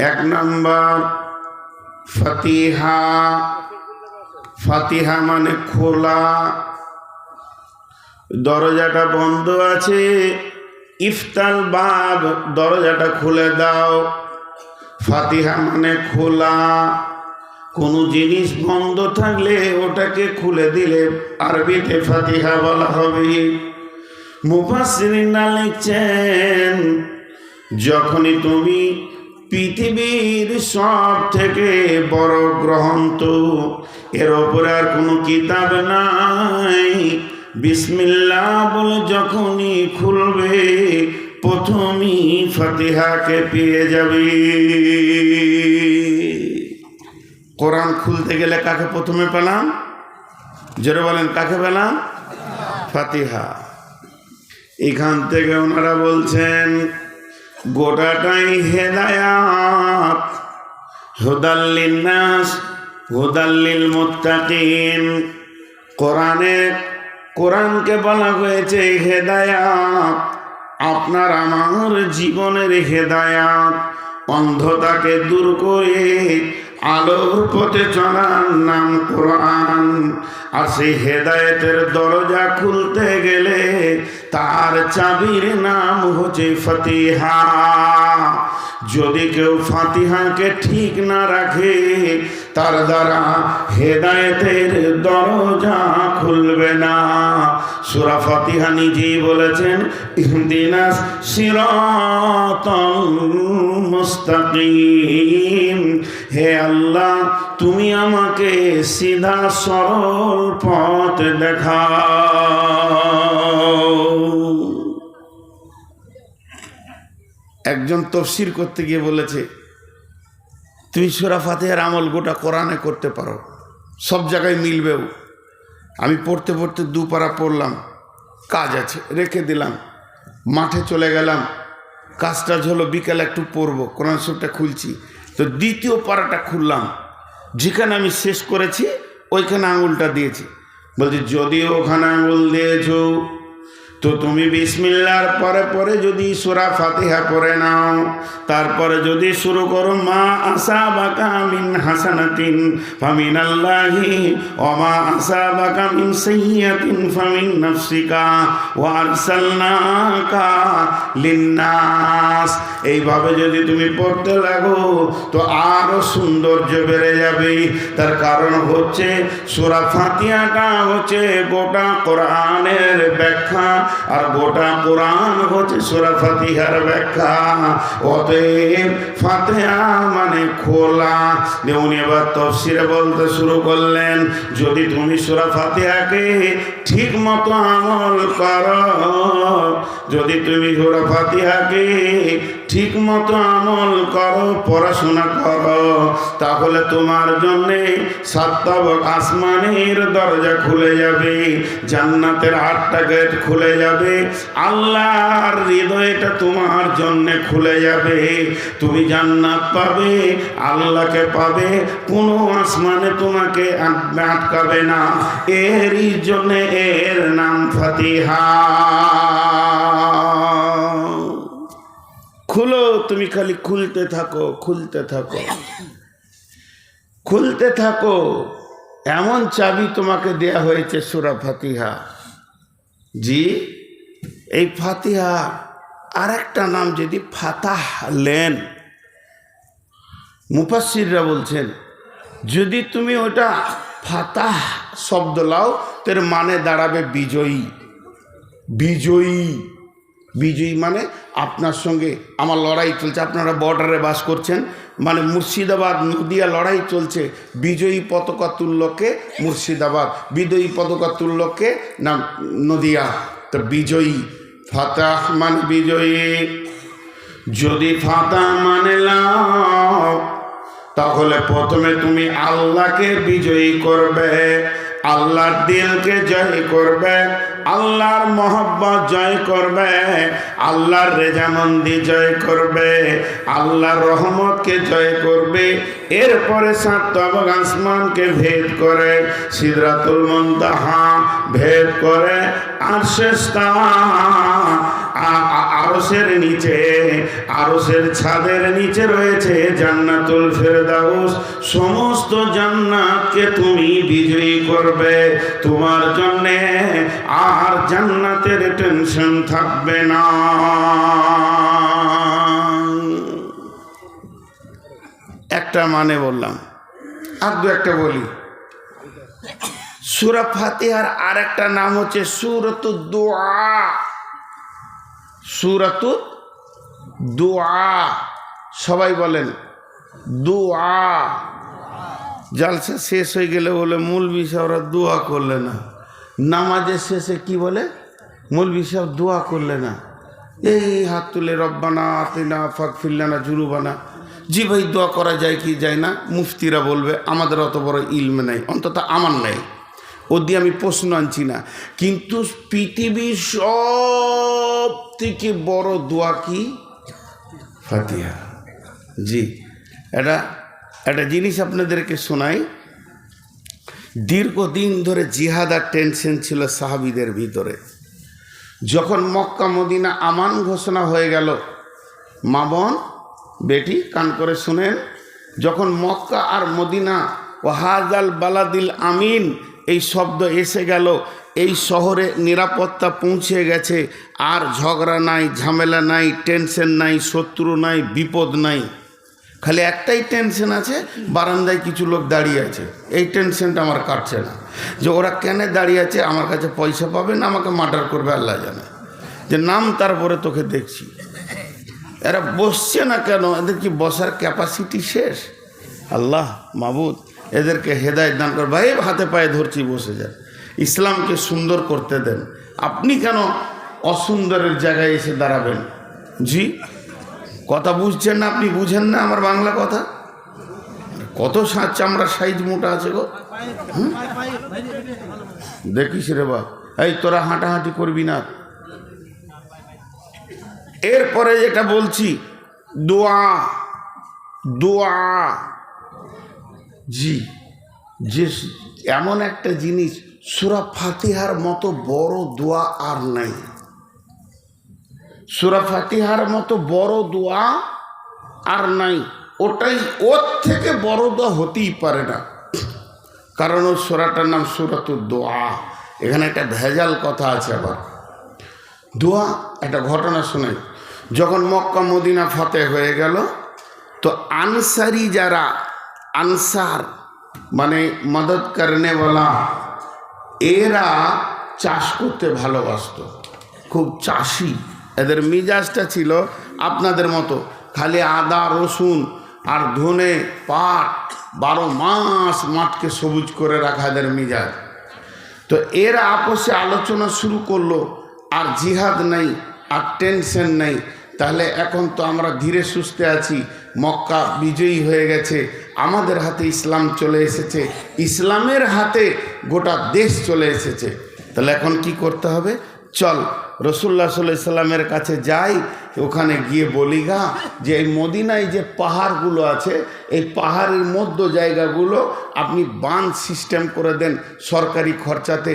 এক নাম্বার ফাতিহা। ফাতিহা মানে খোলা। দরজাটা বন্ধ আছে। ইফতাল বাব দরজাটা খুলে দাও। ফাতিহা মানে খোলা। কোনো জিনিস বন্ধ থাকলে ওটাকে খুলে দিলে আরবিতে ফাতিহা বলা হবে। মুফাসসিরিনা লিখছেন, যখনই তুমি পৃথিবীর সব থেকে বড় গ্রন্থ, এর ওপরে আর কোনো কিতাব নাই। বিসমিল্লাহ বলে যখনই খুলবে, প্রথমই ফাতিহাকে পেয়ে যাবে। কোরআন খুলতে গেলে কাকে প্রথমে পেলাম? জোরে বলেন, কাকে পেলাম? ফাতিহা। এখান থেকে ওনারা বলছেন গোটাটাই হেদায়াত। হুদাল্লিল নাস, হুদাল্লিল মুত্তাকিন। কোরআনে, কোরআনকে বলা হয়েছে হেদায়াত। আপনার আমার জীবনের হেদায়াত, অন্ধতাকে দূর করে আলোর পথে চলার নাম কোরআন। আর সেই হেদায়েতের দরজা খুলতে গেলে তার চাবির নাম হচ্ছে ফতিহা। যদি কেউ ফাতিহাকে ঠিক না রাখে, তার দ্বারা হেদায়েতের দরজা খুলবে না। সুরা ফাতিহা নিজেই বলেছেন, ইহদিনাস সিরাতাল মুস্তাকিম। হে আল্লাহ, তুমি আমাকে সিধা সরল পথ দেখাও। একজন তফসির করতে গিয়ে বলেছে, তুমি সুরা ফাতেহার আমল গোটা কোরআনে করতে পারো, সব জায়গায় মিলবেও। আমি পড়তে পড়তে দুপারা পড়লাম, কাজ আছে, রেখে দিলাম, মাঠে চলে গেলাম কাজটা হলো বিকালে একটু পড়ব, কোরআন শরীফটা খুলছি তো দ্বিতীয় পাড়াটা খুললাম। যেখানে আমি শেষ করেছি, ওইখানে আঙুলটা দিয়েছি। বলছি যদি ওখানে আঙুল দিয়েছ তো তুমি বিসমিল্লার পরে পরে যদি সুরা ফাতিহা পড়ে নাও, তারপরে যদি শুরু করো, মা আসা বাকা মিন হাসানাতিন ফামিন আল্লাহি ও মা আসা বাকা মিন সাইয়াতিন ফামিন নাফসিকা ও আরসালনাকা লিন্নাস। এইভাবে যদি তুমি পড়তে লাগো, তো আরও সৌন্দর্য বেড়ে যাবে। তার কারণ হচ্ছে, সুরা ফাতিহাটা হচ্ছে গোটা কোরআনের ব্যাখ্যা। আর গোটা কোরআন হচ্ছে সুরা ফাতিহার ব্যাখ্যা। অতএব ফাতিহা মানে খোলা। উনি এবার তফসিরে বলতে শুরু করলেন, যদি তুমি সুরা ফাতিহাকে ঠিক মতো আমল করো, যদি তুমি সুরা ফাতিহাকে ঠিক মতো আমল করো, পড়াশোনা করো। তাহলে তোমার জন্যে সাতবক আসমানের দরজা খুলে যাবে, জান্নাতের আটটা গেট খুলে যাবে, আল্লাহর হৃদয়টা তোমার জন্যে খুলে যাবে। তুমি জান্নাত পাবে, আল্লাহকে পাবে, কোনো আসমানে তোমাকে আটকাবে না। এরই জন্যে এর নাম ফাতিহা। খুলো, তুমি খালি খুলতে থাকো খুলতে থাকো। খুলতে থাকো, এমন চাবি তোমাকে দেয়া হয়েছে সুরা ফাতিহা। জি, এই ফাতিহা আর একটা নাম যদি ফাতাহ লেন মুফাসিররা বলছেন, যদি তুমি ওটা ফাতাহ শব্দ লাও, তোর মানে দাঁড়াবে বিজয়ী। বিজয়ী। বিজয়ী মানে আপনার সঙ্গে আমার লড়াই চলছে, আপনারা বর্ডারে বাস করছেন। মানে মুর্শিদাবাদ নদিয়া লড়াই চলছে, বিজয়ী পতাকা তুল্যকে মুর্শিদাবাদ, বিজয়ী পতাকা তুল্যকে না নদিয়া। তো বিজয়ী, ফাতাহ মানে বিজয়ী। যদি ফাতা মানে তাহলে প্রথমে তুমি আল্লাহকে বিজয়ী করবে, আল্লাহর দিলকে জয় করবে। আল্লাহর মহব্বত জয় করবে, আল্লাহর রেজামন্দি জয় করবে, আল্লাহর রহমতকে জয় করবে। এরপরে সাতবক আসমানকে ভেদ করে সিদরাতুল মন্তাহা ভেদ করে আরসের নিচে আরসের ছাদের নিচে রয়েছে জান্নাতুল ফেরদাউস। সমস্ত জান্নাতকে তুমি বিজয়ী করবে। তোমার জন্যে আর জান্নাতের টেনশন থাকবে না। একটা মানে বললাম। আর দু একটা বলি। সুরা ফাতিহার আর একটা নাম হচ্ছে সুরত দোয়া সুরত দোয়া সবাই বলেন দোয়া জালসা শেষ হয়ে গেলে বলে মূল বিষয় ওরা দোয়া করলে না। নামাজের শেষে কি বলে? মূল বিষয় দোয়া করলে না। এই হাত তুলে, রব্বানা আতিনা ফাক ফিল্লানা জুরুবানা জি ভাই দোয়া করা যায় কি যায় না? মুফতিরা বলবে, আমাদের অত বড় ইলম নেই, অন্তত আমার নেই। ও দিয়ে আমি প্রশ্ন আনছি না। কিন্তু পৃথিবীর সব থেকে বড় দোয়া কি? ফাতিহা। জি। এটা একটা জিনিস আপনাদেরকে শোনাই। দীর্ঘদিন ধরে জিহাদার টেনশন ছিল সাহাবিদের ভিতরে। যখন মক্কা, মদিনা আমান ঘোষণা হয়ে গেল, মা বোন, বেটি, কান করে শুনেন, যখন মক্কা আর মদিনা ও হাজাল বালাদিল আমিন এই শব্দ এসে গেল। এই শহরে নিরাপত্তা পৌঁছে গেছে। আর ঝগড়া নাই, ঝামেলা নাই, টেনশন নাই, শত্রু নাই, বিপদ নাই। খালি একটাই টেনশন আছে, বারান্দায় কিছু লোক দাঁড়িয়ে আছে। এই টেনশনটা আমার কাটছে না। যে ওরা কেন দাঁড়িয়ে আছে, আমার কাছে পয়সা পাবে না, আমাকে মার্ডার করবে, আল্লাহ জানে। যে নাম তারপরে তোকে দেখছি। এরা বসছে না কেন? এদের কি বসার ক্যাপাসিটি শেষ? আল্লাহ, মাবুদ এদেরকে হেদায়ত দান করে। ভাই, হাতে পায়ে ধরছি, বসে যান। ইসলামকে সুন্দর করতে দেন। আপনি কেন অসুন্দরের জায়গায় এসে দাঁড়াবেন? জি? কথা বুঝছেন না আপনি? বুঝেন না আমার বাংলা কথা? কত চামড়া সাইজ মোটা আছে গো? দেখিস রে বাপ। এই, তোরা হাঁটাহাঁটি করবি না? এরপরে যেটা বলছি, দোয়া। দোয়া। জি। যে এমন একটা জিনিস, সুরা ফাতিহার মতো বড় দোয়া আর নাই। সুরা ফাতিহার মতো বড় দোয়া আর নাই। ওটাই ওর থেকে বড় দোয়া হতেই পারে না। কারণ ওই সোরাটার নাম সুরাতুর দোয়া। এখানে একটা ভেজাল কথা আছে আবার। দোয়া, একটা ঘটনা শোনাই যখন মক্কা, মদিনা, ফতে হয়ে গেল, তো আনসারি যারা আনসার মানে মদত করনে বলা এরা চাষ করতে ভালোবাসতো। খুব চাষি। এদের মিজাজটা ছিল আপনাদের মতো। খালি আদা, রসুন আর ধনে পাট বারো মাস মাঠকে সবুজ করে রাখা এদের মিজাজ। তো এরা আপসে আলোচনা শুরু করল, আর জিহাদ নাই, আর টেনশন নাই। তাহলে এখন তো আমরা ধীরে সুস্থে আছি। মক্কা বিজয়ী হয়ে গেছে। আমাদের হাতে ইসলাম চলে এসেছে। ইসলামের হাতে গোটা দেশ চলে এসেছে। তাহলে এখন কি করতে হবে? চল সাল্লাহ সাল্লামের কাছে যাই, ওখানে গিয়ে বলি গা, যে এই মদিনায় যে পাহাড়গুলো আছে, এই পাহাড়ের মধ্য জায়গাগুলো আপনি বাঁধ সিস্টেম করে দেন সরকারি খরচাতে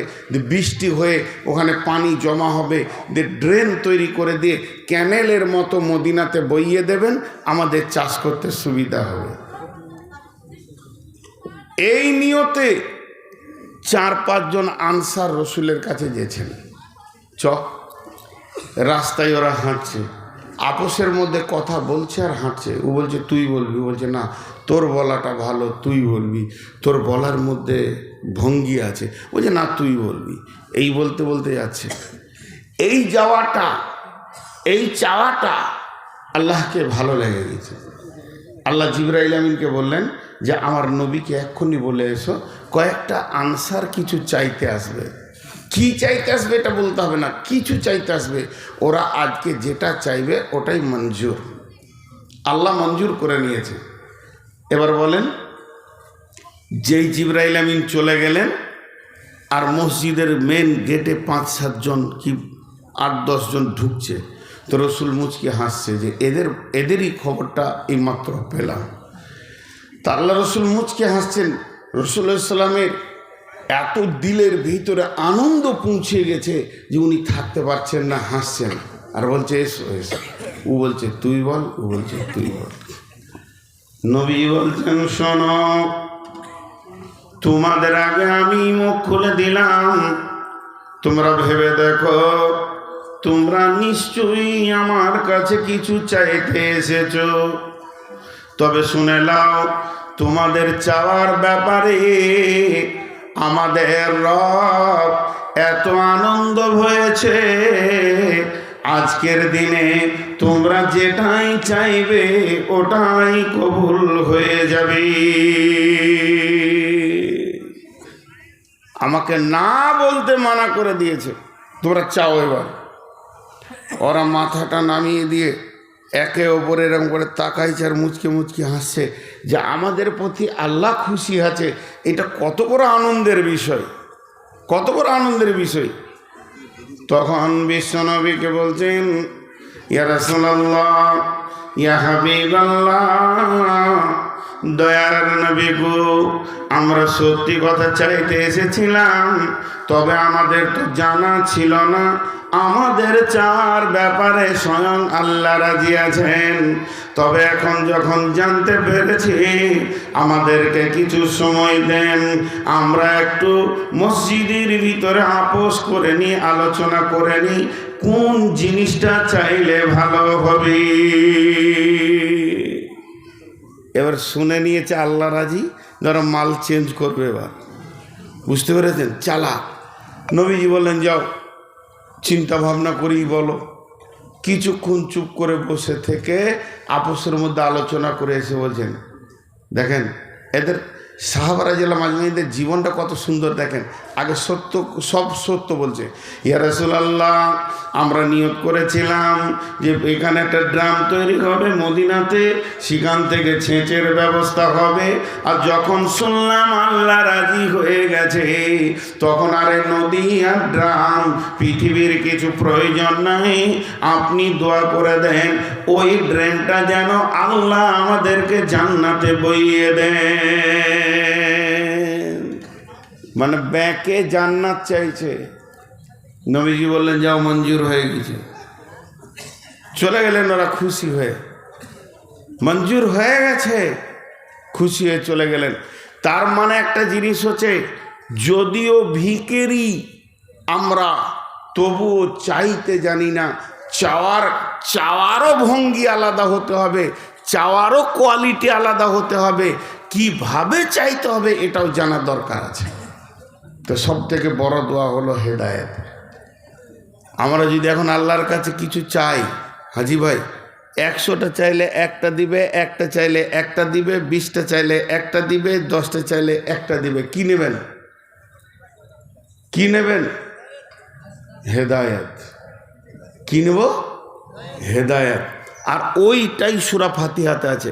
বৃষ্টি হয়ে ওখানে পানি জমা হবে, যে ড্রেন তৈরি করে দিয়ে ক্যানেলের মতো মদিনাতে বইয়ে দেবেন, আমাদের চাষ করতে সুবিধা হবে। এই নিয়তে চার পাঁচজন আনসার রসুলের কাছে গেছেন। চ রাস্তায় ওরা হাঁটছে। আপোষের মধ্যে কথা বলছে আর হাঁটছে। ও বলছে, তুই বলবি? বলছে, না, তোর বলাটা ভালো, তুই বলবি। তোর বলার মধ্যে ভঙ্গি আছে। বলছে, না, তুই বলবি। এই বলতে বলতে যাচ্ছে। এই যাওয়াটা, এই চাওয়াটা আল্লাহকে ভালো লেগে গেছে। আল্লাহ জিব্রাইল আমিনকে বললেন যে, আমার নবীকে এক্ষুনি বলে এসো, কয়েকটা আনসার কিছু চাইতে আসবে। কি চাইতে আসবে এটা বলতে হবে না, কিছু চাইতে আসবে। ওরা আজকে যেটা চাইবে ওটাই মঞ্জুর। আল্লাহ মঞ্জুর করে নিয়েছে। এবার বলেন, যেই জিব্রাইল আমিন চলে গেলেন আর মসজিদের মেন গেটে পাঁচ সাতজন কি আট দশজন ঢুকছে, তো রসুল মুচকি হাসছে যে এদের, এদেরই খবরটা এইমাত্র পেলাম। তা আল্লাহ রসুল মুচকে হাসছেন। রসুল্লাহামের এত দিলের ভিতরে আনন্দ পৌঁছে গেছে যে উনি থাকতে পারছেন না, হাসছেন। আর বলছে, এসো এসো। ও বলছে, তুই বল। ও বলছে, তুই বল। নবী বলছেন, শোনো, তোমাদের আগে আমি মুখ খুলে দিলাম। তোমরা ভেবে দেখো, তোমরা নিশ্চয়ই আমার কাছে কিছু চাইতে এসেছ। তবে শুনে নাও, তোমাদের চাওয়ার ব্যাপারে আমাদের রব এত আনন্দ হয়েছে। আজকের দিনে তোমরা যেটাই চাইবে, ওটাই কবুল হয়ে যাবে। আমাকে না বলতে মানা করে দিয়েছে। তোমরা চাও এবার। ওরা মাথাটা নামিয়ে দিয়ে একে ওপরে এরকম করে তাকাইছে আর মুচকে মুচকে হাসছে যে আমাদের প্রতি আল্লাহ খুশি আছে। এটা কত বড় আনন্দের বিষয়। কত বড় আনন্দের বিষয়। তখন বিশ্বনবীকে বলছেন, ইয়া দয়ার নবী গো, আমরা সত্যি কথা চাইতে এসেছিলাম, তবে আমাদের তো জানা ছিল না আমাদের চার ব্যাপারে স্বয়ং আল্লাহ রাজি আছেন। তবে এখন যখন জানতে পেরেছি, আমাদেরকে কিছু সময় দেন। আমরা একটু মসজিদের ভিতরে আপোষ করে নি আলোচনা করে নি কোন জিনিসটা চাইলে ভালো হবে। এবার শুনে নিয়েছে আল্লাহ রাজি, ধরো মাল চেঞ্জ করবে এবার। বুঝতে পেরেছেন? চালা নবীজি বললেন, যাও। চিন্তা ভাবনা করেই বলো। কিছুক্ষণ চুপ করে বসে থেকে আপসের মধ্যে আলোচনা করে এসে বলছেন, দেখেন, এদের সাহাবারা জেলা মাজমাইদের জীবনটা কত সুন্দর দেখেন। আগে সত্য, সব সত্য বলছে। ইয়া রাসূলুল্লাহ, আমরা নিয়োগ করেছিলাম যে এখানে একটা ড্রাম তৈরি হবে মদিনাতে, সেখান থেকে ছেঁচের ব্যবস্থা হবে। আর যখন শুনলাম আল্লাহ রাজি হয়ে গেছে, তখন আরে নদী আর ড্রাম, পৃথিবীর কিছু প্রয়োজন নাই। আপনি দোয়া করে দেন, ওই ড্রেনটা যেন আল্লাহ আমাদেরকে জান্নাতে বইয়ে দেন। মানে ব্যাকে জান্নাত চাইছে। নবীজি বললেন, যাও, মঞ্জুর হয়ে গেছে। চলে গেলেন ওরা খুশি হয়ে। মঞ্জুর হয়ে গেছে, খুশি হয়ে চলে গেলেন। তার মানে একটা জিনিস হচ্ছে, যদিও ভিকেরি আমরা, তবুও চাইতে জানি না, চাওয়ার, চাওয়ারও ভঙ্গি আলাদা হতে হবে, চাওয়ারও কোয়ালিটি আলাদা হতে হবে। কীভাবে চাইতে হবে এটাও জানার দরকার আছে। তো সব থেকে বড় দোয়া হলো হেদায়েত। আমরা যদি এখন আল্লাহর কাছে কিছু চাই, হাজি ভাই, একশোটা চাইলে একটা দিবে, একটা চাইলে একটা দিবে, বিশটা চাইলে একটা দিবে, দশটা চাইলে একটা দিবে, কি নেবেন? কি নেবেন? হেদায়েত। কি নেব? হেদায়েত। আর ওইটাই সুরা ফাতিহাতে আছে।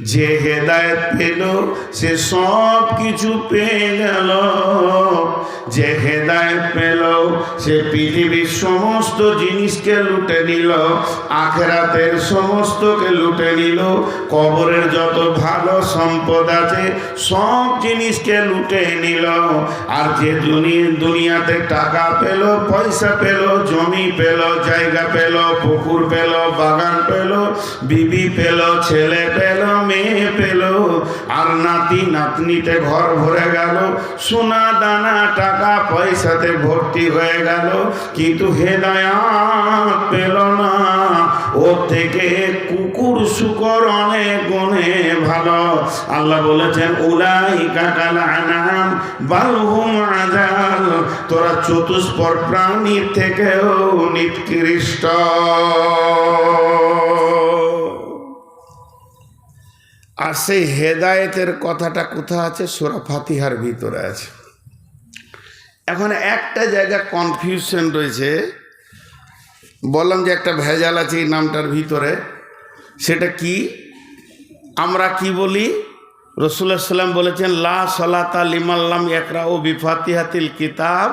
যে হেদায়ত পেল, সে সব কিছু পেয়ে গেল। যে হেদায়ত পেল, সে পৃথিবীর সমস্ত জিনিসকে লুটে নিল, আখেরাতের সমস্তকে লুটে নিল, কবরের যত ভালো সম্পদ আছে, সব জিনিসকে লুটে নিল। আর যে দুনিয়া দুনিয়াতে টাকা পেল, পয়সা পেল, জমি পেল, জায়গা পেল, পুকুর পেল, বাগান পেল, বিবি পেল, ছেলে পেল মেয়ে পেল। আর নাতি নাতনিতে ঘর ভরে গেল। সোনা দানা, টাকা পয়সাতে ভর্তি হয়ে গেল। কিন্তু হেদায়াত পেল না। ওর থেকে কুকুর শুকর অনেক গুণে ভালো। আল্লাহ বলেছেন উলাই কাকাল আনাম বালহুম আজাল। তোরা চতুষ্পর প্রাণীর থেকেও নিকৃষ্ট। আর সেই হেদায়েতের কথাটা কোথা আছে? সোরা ফাতিহার ভিতরে আছে। এখন একটা জায়গা কনফিউশন রয়েছে। বললাম যে একটা ভেজাল আছে এই নামটার ভিতরে। সেটা কি? আমরা কি বলি? রসুল্লাহ সাল্লাম বলেছেন, লা সলাতা লিমাল্লাম একরা ও বিফাতিহাতিল কিতাব।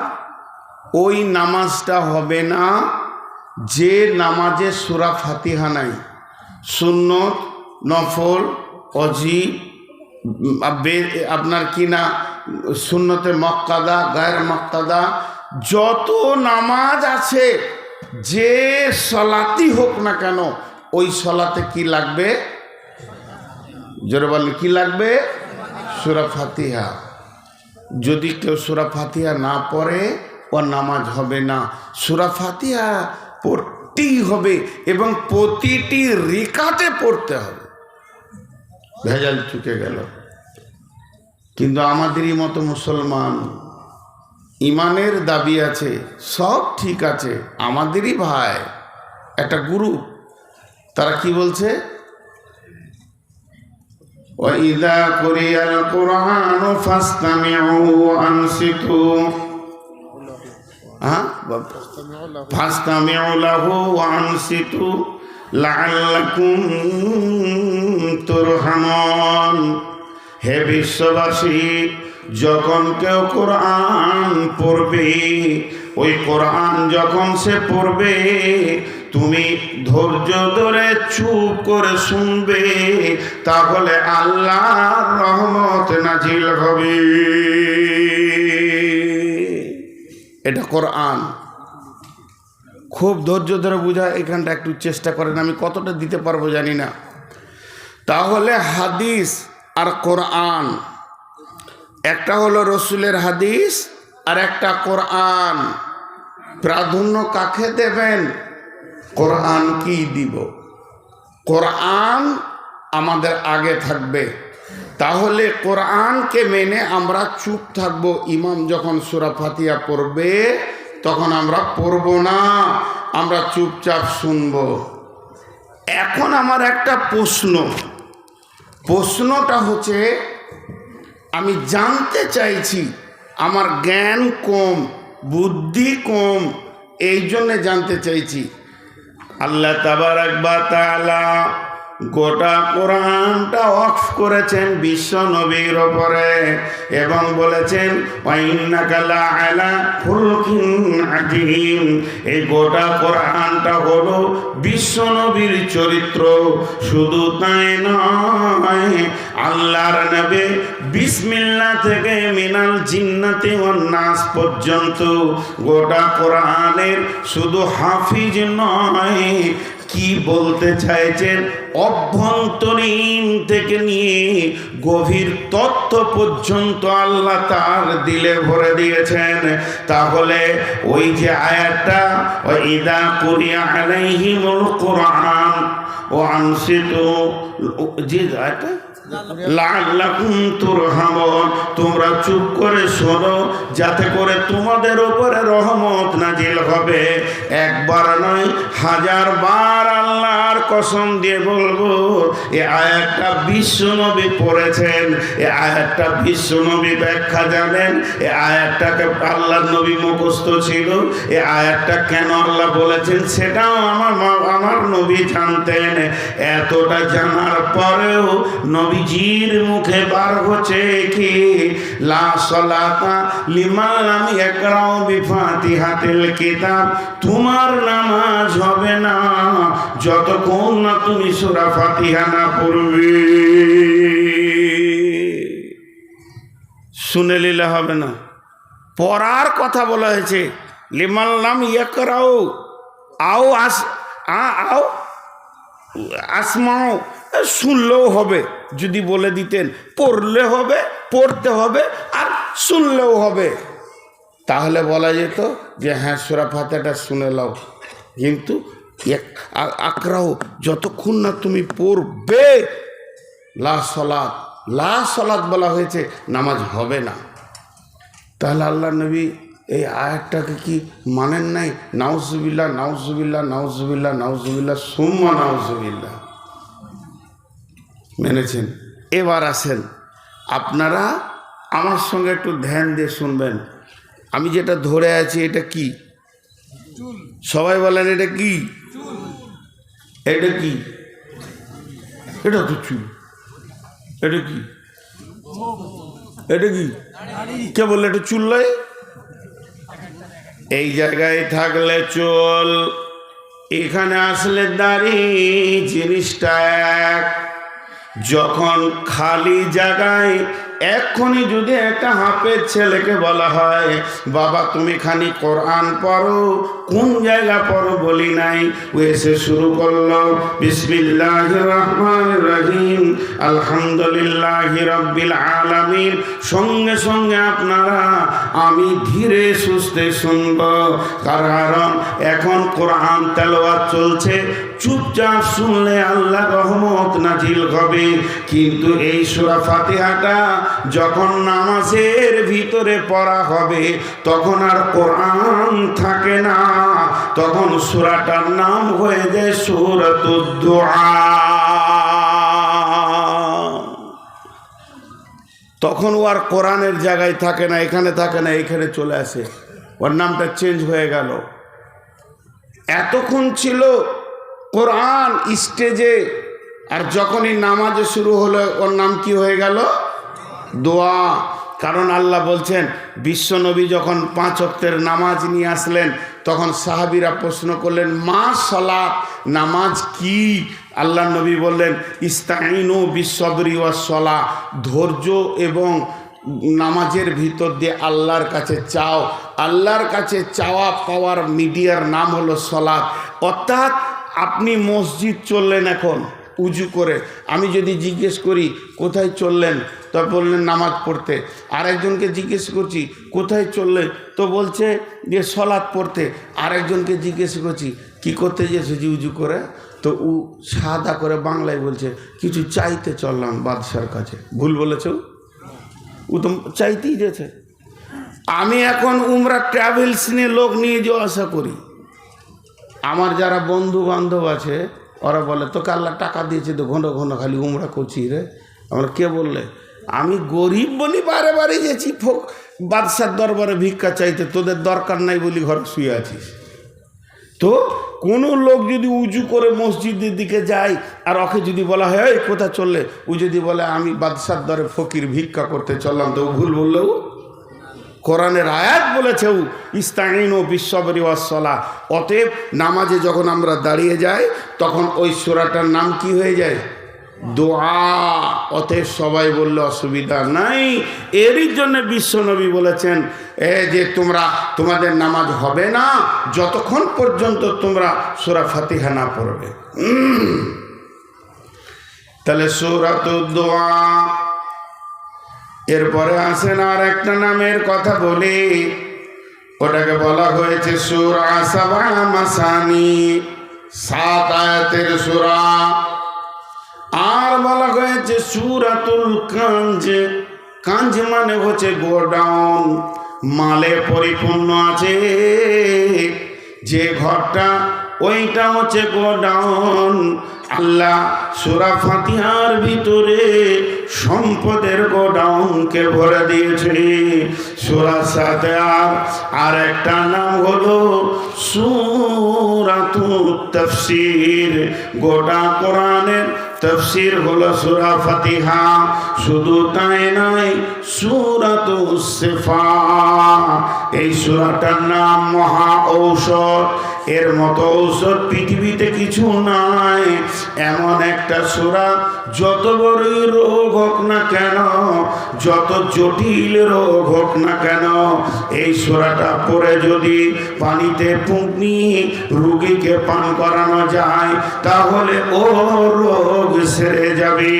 ওই নামাজটা হবে না, যে নামাজে সুরা ফাতিহা নাই। সুন্নত, নফল অজি আপনার কি না, সুন্নতে মক্কাদা, গায়ের মক্কাদা, যত নামাজ আছে, যে সলাতি হোক না কেন, ওই সলাতে কি লাগবে? জোরে কি লাগবে? সুরা ফাতিহা। যদি কেউ সুরা ফাতিহা না পড়ে, ও নামাজ হবে না। সুরা ফাতিহা পড়তেই হবে এবং প্রতিটি রিকাতে পড়তে হবে। ভেজাল চুকে গেল কিন্তু আমাদেরই মতো মুসলমান ইমানের দাবি আছে সব ঠিক আছে আমাদেরই ভাই একটা গুরু তারা কি বলছে وإذا قرئ القرآن فاستمعوا وأنصتوا ها فاستمعوا له وأنصتوا লাল্লাকুম তুরহামন। হে বিশ্ববাসী, যখন কেউ কোরআন পড়বে, ওই কোরআন যখন সে পড়বে, তুমি ধৈর্য ধরে চুপ করে শুনবে, তাহলে আল্লাহ রহমত নাজিল হবে। এটা কোরআন। খুব ধৈর্য ধরে বোঝা, এখানটা একটু চেষ্টা করেন, আমি কতটা দিতে পারব জানি না। তাহলে হাদিস আর কোরআন, একটা হলো রসুলের হাদিস আর একটা কোরআন। প্রাধান্য কাকে দেবেন? কোরআন কি দিব? কোরআন আমাদের আগে থাকবে। তাহলে কোরআনকে মেনে আমরা চুপ থাকব। ইমাম যখন সুরা ফাতিয়া পড়বে তখন আমরা পড়ব না, আমরা চুপচাপ শুনব। এখন আমার একটা প্রশ্ন। প্রশ্নটা হচ্ছে, আমি জানতে চাইছি, আমার জ্ঞান কম, বুদ্ধি কম, এই জন্যে জানতে চাইছি। আল্লাহ তাবারাক বা তাআলা গোটা কোরআনটা অফ করেছেন বিশ্ব নবীর ওপরে এবং বলেছেন এই গোটা কোরআনটা হলো বিশ্ব নবীর চরিত্র। শুধু তাই নয়, আল্লাহর নবী বিসমিল্লাহ থেকে মিনাল জিন্নাতে নাস পর্যন্ত গোটা কোরআনের শুধু হাফিজ নয় কি বলতে চাইছেন? অভ্যন্তরীণ থেকে নিয়ে গভীর তত্ত্ব পর্যন্ত আল্লাহ তার দিলে ভরে দিয়েছেন। তাহলে ওই যে আয়াতটা ও ইদা কুরিয়া আলাইহিমুল কোরআন ও আনসিতু যে আয়াতটা? তোমরা চুপ করে শোনো, যাতে করে তোমাদের উপরে রহমত নাজিল হবে। একবার নয়, হাজার বার আল্লাহর কসম দিয়ে বলব, এ আয়াতটা বিশ্বনবী পড়েছেন, এ আয়াতটা বিশ্বনবী ব্যাখ্যা জানেন, এ আয়াতটাকে আল্লাহর নবী মুখস্থ ছিল, এ আয়াতটা কেন আল্লাহ বলেছেন সেটাও আমার আমার নবী জানতেন। এতটা জানার পরেও নবীজির মুখে বার হচ্ছে কি? লা সলাতা লিমান লাম ইয়াকরাউ বিফাতিহাতিল কিতাব। তোমার নামাজ হবে না যতক্ষণ না তুমি সূরা ফাতিহা না পড়বে। শুনে নিলে হবে না। পড়ার কথা বলা হয়েছে। লিমান লাম ইয়াকরাউ। আও আস আও আসমাও শুনলেও হবে, যদি বলে দিতেন। পড়লে হবে, পড়তে হবে, আর শুনলেও হবে। তাহলে বলা যেত যে হ্যাঁ সোরা ফাতেটা শুনে লাও কিন্তু আকরাও যতক্ষণ না তুমি পড়বে, লা সলাদ লা সলাদ বলা হয়েছে, নামাজ হবে না। তাহলে আল্লাহ নবী এই আয়াতটাকে কি মানেন নাই? নাউজুবিল্লাহ নাউজুবিল্লাহ নাউজুবিল্লাহ নাউজুবিল্লাহ, সুম্মা নাউজুবিল্লাহ। মেনেছেন। এবার আসেন। আপনারা আমার সঙ্গে একটু ধ্যান দিয়ে শুনবেন। আমি যেটা ধরে আছি এটা কি? সবাই বলেন এটা কি? এটা কি? এটা তো চুল। এটা কি? এটা কি? কে বললে এটা চুল নয়? এই জায়গায় থাকলে চল এখানে আসলে দাড়ি জিনিসটা এক। যখন খালি জায়গায়, এক্ষুনি যদি একটা হাফের ছেলেকে বলা হয়, বাবা, তুমি খানি কোরআন পড়ো, কোন জায়গা পড়ো বলি নাই? ও এসে শুরু করল বিসমিল্লাহ রহমান রহিম, আলহামদুলিল্লাহ রব্বিল আলামিন। সঙ্গে সঙ্গে আপনারা, আমি ধীরে সুস্থে শুনব। কারণ এখন কোরআন তেলোয়ার চলছে চুপচাপ শুনলে আল্লাহ রহমত নাজিল হবে। কিন্তু এই সুরা ফাতেহাটা যখন নামাজের ভিতরে পড়া হবে, তখন আর কোরআন থাকে না। তখন সুরাটার নাম হয়ে যায় সুরতুদ্দোয়া তখন ও আর কোরআনের জায়গায় থাকে না, এখানে থাকে না, এখানে চলে আসে। ওর নামটা চেঞ্জ হয়ে গেল। এতক্ষণ ছিল কোরআন স্টেজে, আর যখনই নামাজে শুরু হলো, ওর নাম কি হয়ে গেল? দোয়া। কারণ আল্লাহ বলছেন বিশ্বনবী যখন পাঁচ অক্তের নামাজ নিয়ে আসলেন, তখন সাহাবিরা প্রশ্ন করলেন, মা সলাপ নামাজ কি? আল্লাহ নবী বললেন ইস্তাইনু বিশ্ববরি সলা ধৈর্য এবং নামাজের ভিতর দিয়ে আল্লাহর কাছে চাও। আল্লাহর কাছে চাওয়া পাওয়ার মিডিয়ার নাম হলো সলাৎ অর্থাৎ আপনি মসজিদ চললেন এখন, উজু করে। আমি যদি জিজ্ঞেস করি, কোথায় চললেন? তো বললেন নামাজ পড়তে। আরেকজনকে জিজ্ঞেস করছি, কোথায় চললেন? তো বলছে যে সলাৎ পড়তে। আরেকজনকে জিজ্ঞেস করছি, কি করতে যে উজু করে? তো উ সাদা করে বাংলায় বলছে, কিছু চাইতে চললাম বাদশার কাছে। ভুল বলেছ? ও তো চাইতেই যেছে আমি এখন উমরা ট্রাভেলস নিয়ে লোক নিয়ে যাওয়া আসা করি। আমার যারা বন্ধু বান্ধব আছে ওরা বলে তোকে আল্লাহ টাকা দিয়েছে তো ঘন ঘন খালি উমরা করছি রে। আমরা কে বললে আমি গরিব বলি বারে বারে গেছি ফোক বাদশার দরবারে ভিক্ষা চাইতে তোদের দরকার নাই বলি ঘরে শুয়ে আছিস। তো কোনো লোক যদি উজু করে মসজিদের দিকে যায় আর ওকে যদি বলা হয় "এই, কোথা চললে? ও যদি বলে আমি বাদশার দরে ফকির ভিক্ষা করতে চললাম। তো ভুল বললেও কোরআনের আয়াত বলেছে ও ইস্তাইন ও বিশ্ববরী ওয়াসলা অতএব নামাজে যখন আমরা দাঁড়িয়ে যাই, তখন ওই সোরাটার নাম কি হয়ে যায়? দোয়া। অতএব সবাই বললে অসুবিধা নাই। এরই জন্য বিশ্বনবী বলেছেন, এ যে তোমরা, তোমাদের নামাজ হবে না, যতক্ষণ পর্যন্ত তোমরা সোরা ফাতিহা না পড়বে। তাহলে সুরাত দোয়া এরপরে আসেন আর একটা নামের কথা বলি। ওটাকে বলা হয়েছে সুর আসাবা মাসানি। সাত আয়াতের সুরা। আর বলা হয়েছে সুরাতুল কাঞ্জ। কাঞ্জ মানে হচ্ছে গোডাউন। মালে পরিপূর্ণ আছে। যে ঘরটা, ওইটা হচ্ছে গোডাউন। আল্লাহ সুরা ফাতিহার ভিতরে সম্পদের গোডাউনকে ভরে দিয়েছে। সুরা সাথে আর একটা নাম হলো সুরাতু তফসির। গোটা কোরআনের তফসির হলো সুরা ফাতিহা। শুধু তাই নাই সুরাত এই সুরাটার নাম মহা ঔষধ। এর মতো ঔষধ পৃথিবীতে কিছু নাই। এমন একটা সুরা, যত বড়ই রোগ হোক না কেন, যত জটিল রোগ হোক না কেন, এই সুরাটা পরে যদি পানিতে পুঁকনি রুগীকে পান করানো যায়, তাহলে ও রোগ সেরে যাবে।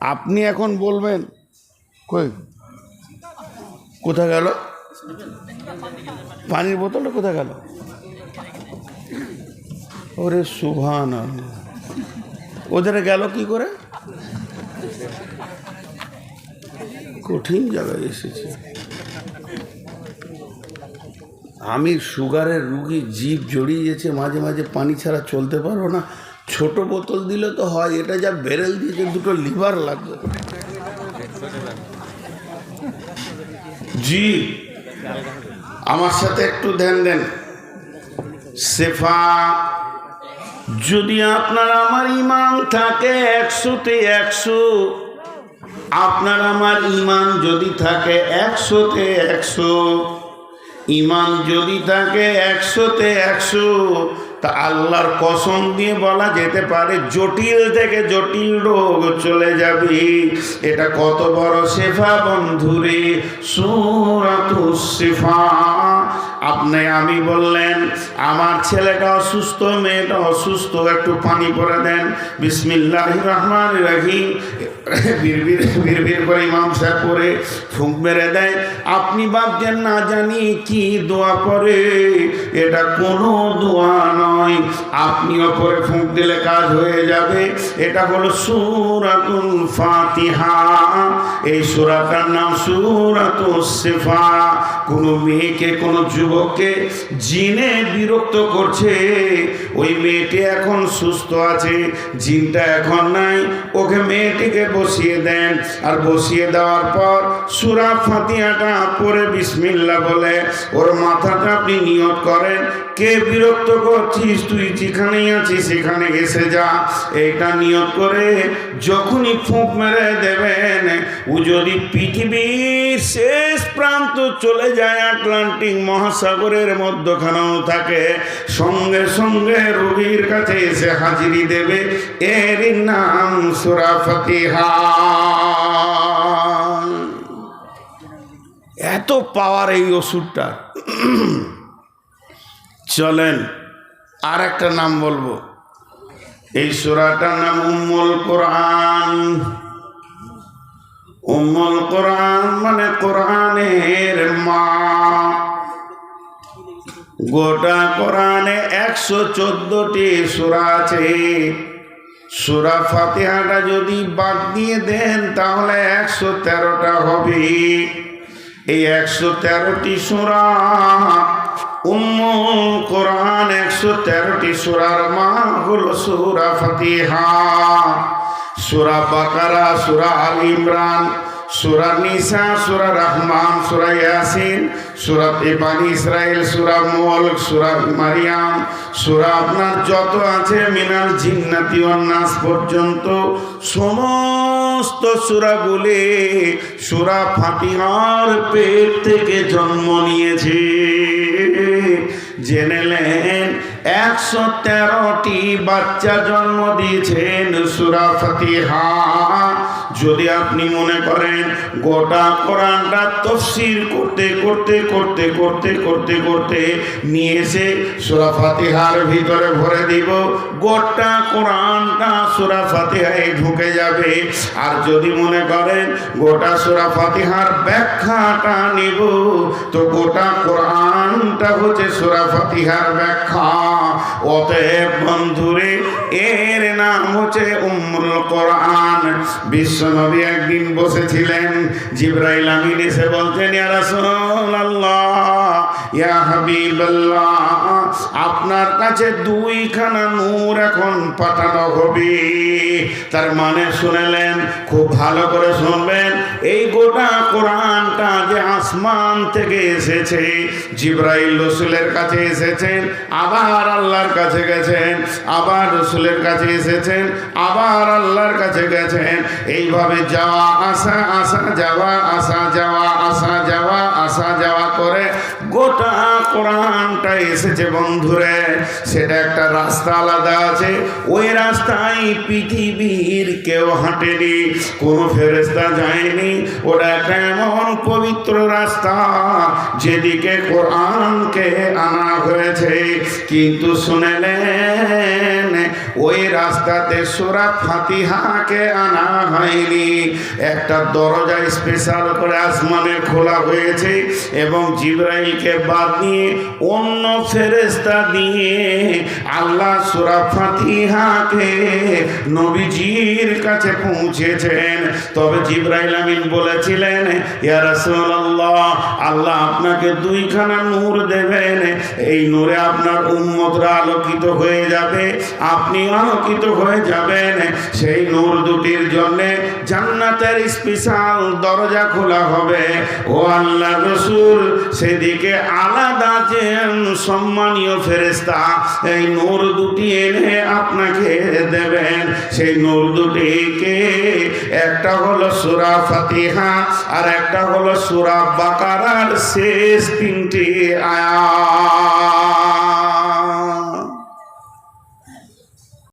আপনি এখন বলবেন, কই? কোথায় গেল? পানির বোতলটা কোথায় গেল? ওরে সুভান ওদের গেল কি করে? কঠিন জায়গায় এসেছে। আমি সুগারের রুগী, জীব জড়িয়ে মাঝে মাঝে পানি ছাড়া চলতে পারব না। ছোট বোতল দিলে তো হয়, এটা যা বেরেল দিয়েছে, দুটো লিভার লাগবে। জি। আমার সাথে একটু ধ্যান দেন। সেফা, যদি আপনার আমার ইমান থাকে একশোতে একশো, আপনার আমার ইমান যদি থাকে একশোতে একশো, ইমান যদি থাকে একশোতে একশো তা আল্লাহর কসম দিয়ে বলা যেতে পারে, জটিল থেকে জটিল রোগ চলে যাবে। এটা কত বড় শেফা বন্ধুরে সুরাতু আপনি আমি বললেন, আমার ছেলেটা অসুস্থ, মেয়েটা অসুস্থ, একটু পানি পরে দেন। বিসমিল্লাহ রহমান রাহিম। করে ইমাম সাহেব করে ফুঁক মেরে দেয়। আপনি ভাবছেন, না জানি কি দোয়া করে। এটা কোনো দোয়া নয়। আপনি ওপরে ফুঁক দিলে কাজ হয়ে যাবে। এটা হলো সুরাতুল ফাতিহা। এই সুরাটার নাম সুরাতুল সেফা। কোনো মেয়েকে, কোনো যুবককে জিনে বিরক্ত করছে। ওই মেয়েটি এখন সুস্থ আছে, জিনটা এখন নাই। ওকে মেয়েটিকে বসিয়ে দেন। আর বসিয়ে দেওয়ার পর সুরা ফাতিহাটা পরে বিসমিল্লা বলে, ওর মাথাটা আপনি নিয়ত করেন, কে বিরক্ত করছিস তুই যেখানেই আছিস সেখানে এসে যা। এটা নিয়ত করে যখনই ফুঁক মেরে দেবেন, ও যদি পৃথিবীর শেষ প্রান্ত চলে যায়, আটলান্টিক মহাসাগরের মধ্যখানেও থাকে, সঙ্গে সঙ্গে রোগীর কাছে এসে হাজিরি দেবে, এর নাম সুরা ফাতিহা। এত পাওয়ার এই ওষুধটা। চলেন আর একটা নাম বলব। এই সুরাটার নাম উম্মুল কোরআন। উম্মুল কোরআন মানে কোরআনের মা। গোটা কোরআনে একশো চোদ্দটি সুরা আছে। সুরা ফাতেহাটা যদি বাদ দিয়ে দেন, তাহলে একশো তেরোটা হবে। এই একশো তেরোটি সুরা, উম্মুল কোরআন একশো তেরোটি সুরার মা হল সুরা ফাতিহা। সুরা বাকারা, সুরা আল ইমরান, সুরা নিসা, সুরা রহমান, সুরা ইয়াসিন, সুরা ইবানি ইসরাইল সুরা মুলক সুরা মারিয়াম, সুরা আপনার যত আছে মিনাল জিন্নাতি নাস পর্যন্ত সমস্ত সুরাগুলি সুরা ফাতিহার পেট থেকে জন্ম নিয়েছে। জেনেলেন একশো তেরোটি বাচ্চা জন্ম দিয়েছেন সুরা ফাতিহা। যদি আপনি মনে করেন গোটা কোরআনটা তফসির করতে করতে করতে করতে করতে করতে নিয়ে এসে সুরা ফাতিহার ভিতরে ভরে দিব, গোটা কোরআনটা সুরা ফাতিহায় ঢুকে যাবে। আর যদি মনে করেন গোটা সুরা ফাতিহার ব্যাখ্যাটা নিব, তো গোটা কোরআনটা হচ্ছে সুরা ফাতিহার ব্যাখ্যা। অতএব বন্ধুরে, এর নাম হচ্ছে উম্মুল কোরআন। বিশ্বনবী একদিন বসেছিলেন জিব্রাইল আমিন এসে বলতেন ইয়া রাসূলুল্লাহ ইয়া হাবিবাল্লাহ আপনার কাছে দুইখানা নূর এখন পাঠানো হবে। তার মানে শুনেলেন, খুব ভালো করে শুনবেন, এই গোটা কোরআনটা যে আসমান থেকে এসেছে, জিব্রাইল রসুলের কাছে এসেছেন, আবার আল্লাহর কাছে গেছেন, আবার রসুলের কাছে এসেছেন, আবার আল্লাহর কাছে গেছেন। এইভাবে যাওয়া, আসা আসা, যাওয়া আসা যাওয়া আসা যাওয়া আসা, যাওয়া করে গোটা কোরআনটা এসেছে বন্ধুরে সেটা একটা রাস্তা আলাদা আছে। ওই রাস্তায় পৃথিবীর কেউ হাঁটেনি, কোনো ফেরেস্তা যায়নি। ওটা একটা এমন পবিত্র রাস্তা, যেদিকে কোরআনকে আনা হয়েছে। কিন্তু শুনেলেন, ওই রাস্তাতে সোরা ফাতিহাকে আনা হয়নি। একটা দরজা স্পেশাল করে আসমানে খোলা হয়েছে এবং জিব্রাইলকে বাদ দিয়ে অন্য ফেরেস্তা দিয়ে আল্লাহ সোরা ফাতিহাকে নবীজির কাছে পৌঁছেছেন। তবে জিব্রাইল আমিন বলেছিলেন, ইয়া রাসূলুল্লাহ, আল্লাহ আপনাকে দুইখানা নূর দেবেন। এই নূরে আপনার উম্মতরা আলোকিত হয়ে যাবে আপনি আলোকিত হয়ে যাবেন। সেই নূর দুটির জন্যে জান্নাতের স্পেশাল দরজা খোলা হবে। ও আল্লাহ রসুল, সেদিকে আলাদা যে সম্মানীয় ফেরেস্তা এই নূর দুটি এনে আপনাকে দেবেন। সেই নূর দুটিকে একটা হলো সুরা ফাতিহা আর একটা হলো সুরা বাকারার শেষ তিনটি আয়া